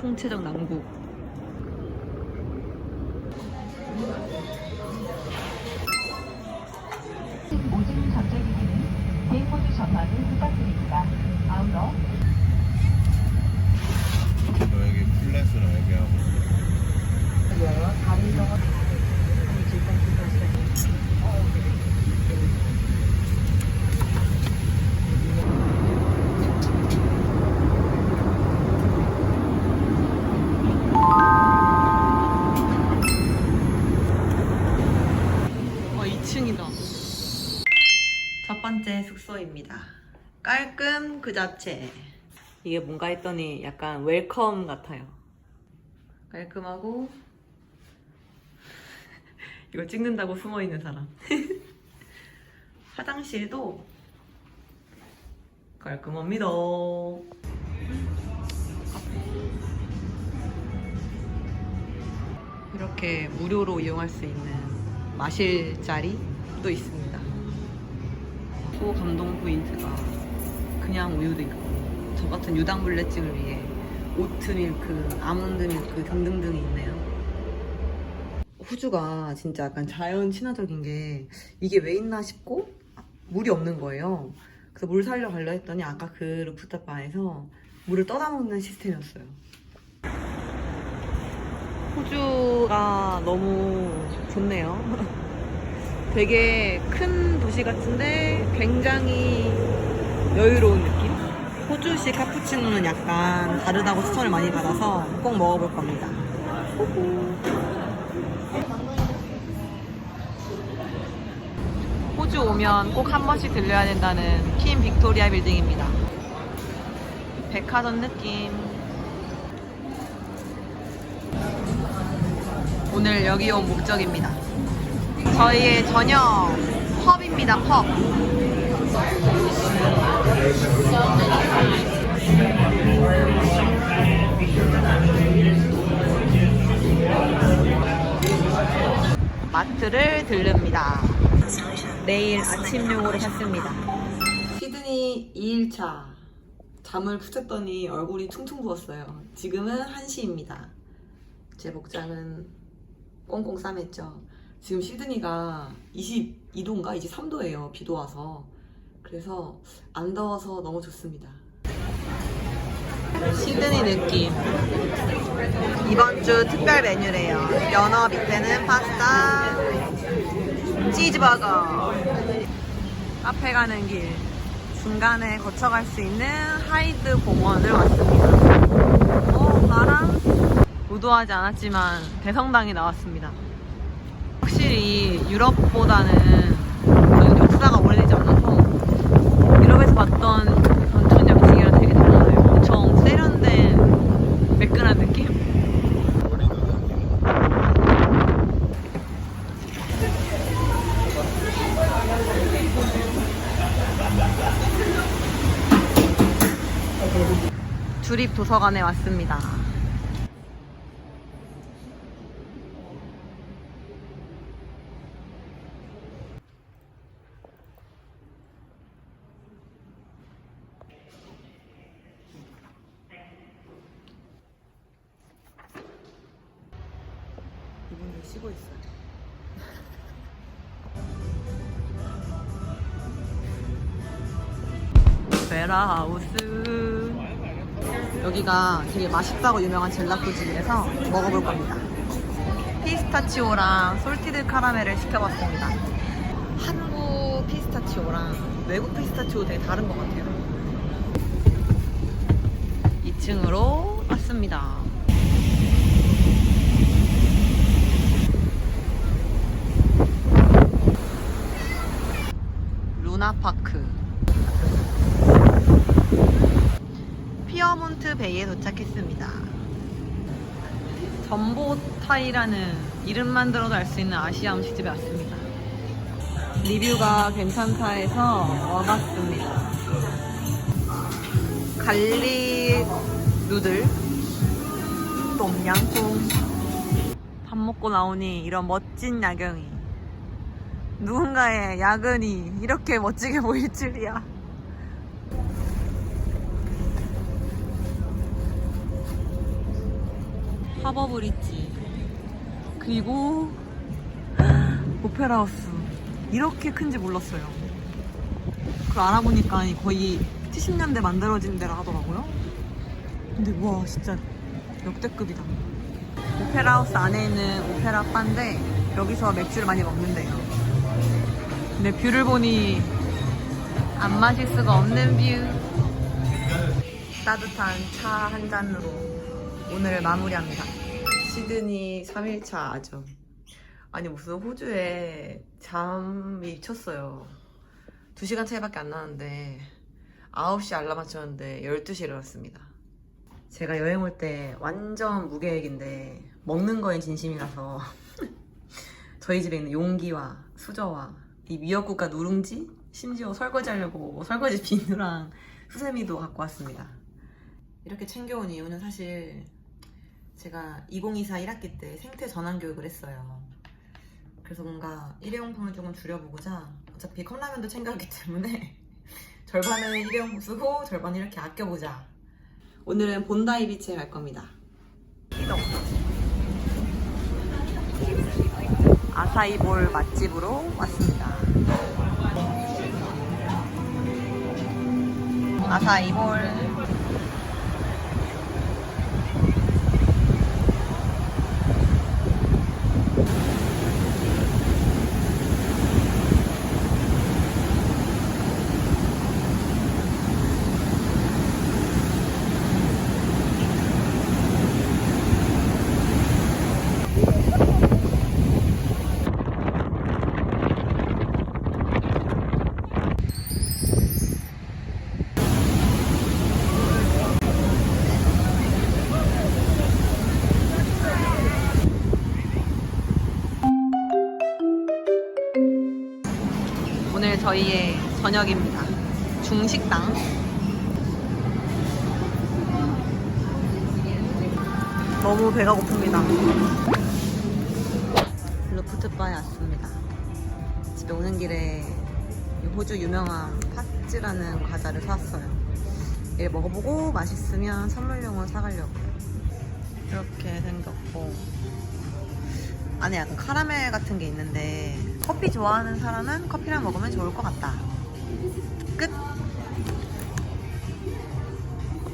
총체적 난국. 번째 숙소입니다. 깔끔 그 자체. 이게 뭔가 했더니 약간 웰컴 같아요. 깔끔하고 이거 찍는다고 숨어 있는 사람. 화장실도 깔끔합니다. 이렇게 무료로 이용할 수 있는 마실 자리도 있습니다. 소 감동 포인트가 그냥 우유도 있고 저 같은 유당불내증을 위해 오트 밀크, 아몬드 밀크 등등등이 있네요. 호주가 진짜 약간 자연 친화적인 게 이게 왜 있나 싶고 물이 없는 거예요. 그래서 물 사려 가려 했더니 아까 그 루프탑 바에서 물을 떠다 먹는 시스템이었어요. 호주가 너무 좋네요. 되게 큰 도시 같은데 굉장히 여유로운 느낌? 호주식 카푸치노는 약간 다르다고 추천을 많이 받아서 꼭 먹어볼 겁니다. 호주 오면 꼭 한 번씩 들려야 된다는 퀸 빅토리아 빌딩입니다. 백화점 느낌. 오늘 여기 온 목적입니다. 저희의 저녁 펍입니다. 펍. 마트를 들릅니다. 내일 아침용으로 샀습니다. 시드니 2일차. 잠을 푹 잤더니 얼굴이 퉁퉁 부었어요. 지금은 1시입니다. 제 복장은 꽁꽁 싸맸죠. 지금 시드니가 22도인가 23도예요. 비도 와서. 그래서 안 더워서 너무 좋습니다. 시드니 느낌. 이번 주 특별 메뉴래요. 연어 밑에는 파스타, 치즈버거. 카페 가는 길. 중간에 거쳐갈 수 있는 하이드 공원을 왔습니다. 어, 바람? 의도하지 않았지만 대성당이 나왔습니다. 확실히 유럽보다는 저는 역사가 오래되지 않아서 유럽에서 봤던 전촌 양식이랑 되게 달라요. 엄청 세련된 매끈한 느낌? 주립 도서관에 왔습니다. 이분들 쉬고 있어요. 베라하우스. 여기가 되게 맛있다고 유명한 젤라또 집이라서 먹어볼 겁니다. 피스타치오랑 솔티드 카라멜을 시켜봤습니다. 한국 피스타치오랑 외국 피스타치오 되게 다른 것 같아요. 2층으로 왔습니다. 루나파크 피어몬트 베이에 도착했습니다. 전보타이라는 이름만 들어도 알 수 있는 아시아 음식집에 왔습니다. 리뷰가 괜찮다 해서 와봤습니다. 갈릭 누들, 똠양꿍. 밥 먹고 나오니 이런 멋진 야경이. 누군가의 야근이 이렇게 멋지게 보일 줄이야. 하버 브릿지 그리고 오페라 하우스 이렇게 큰지 몰랐어요. 그걸 알아보니까 거의 70년대 만들어진 데라 하더라고요. 근데 와 진짜 역대급이다. 오페라 하우스 안에 있는 오페라 바인데 여기서 맥주를 많이 먹는데요. 근데 뷰를 보니 안 마실 수가 없는 뷰. 따뜻한 차 한 잔으로 오늘 마무리합니다. 시드니 3일차 아점. 아니 무슨 호주에 잠이 미쳤어요. 2시간 차이밖에 안 나는데 9시 알람 맞췄는데 12시에 일어났습니다. 제가 여행 올 때 완전 무계획인데 먹는 거엔 진심이라서 저희 집에 있는 용기와 수저와 이 미역국과 누룽지 심지어 설거지 하려고 설거지 비누랑 수세미도 갖고 왔습니다. 이렇게 챙겨온 이유는 사실 제가 2024 1학기 때 생태 전환 교육을 했어요. 그래서 뭔가 일회용품을 조금 줄여보고자 어차피 컵라면도 챙겨왔기 때문에 절반은 일회용품 쓰고 절반은 이렇게 아껴보자. 오늘은 본다이 비치에 갈 겁니다. 아사이볼 맛집으로 왔습니다. 아사이볼. 오늘 저희의 저녁입니다. 중식당. 너무 배가 고픕니다. 루프트바에 왔습니다. 집에 오는 길에 이 호주 유명한 팥즈라는 과자를 사왔어요. 얘를 먹어보고 맛있으면 선물용으로 사가려고요. 이렇게 생겼고 안에 약간 카라멜 같은 게 있는데 커피 좋아하는 사람은 커피랑 먹으면 좋을 것 같다. 끝!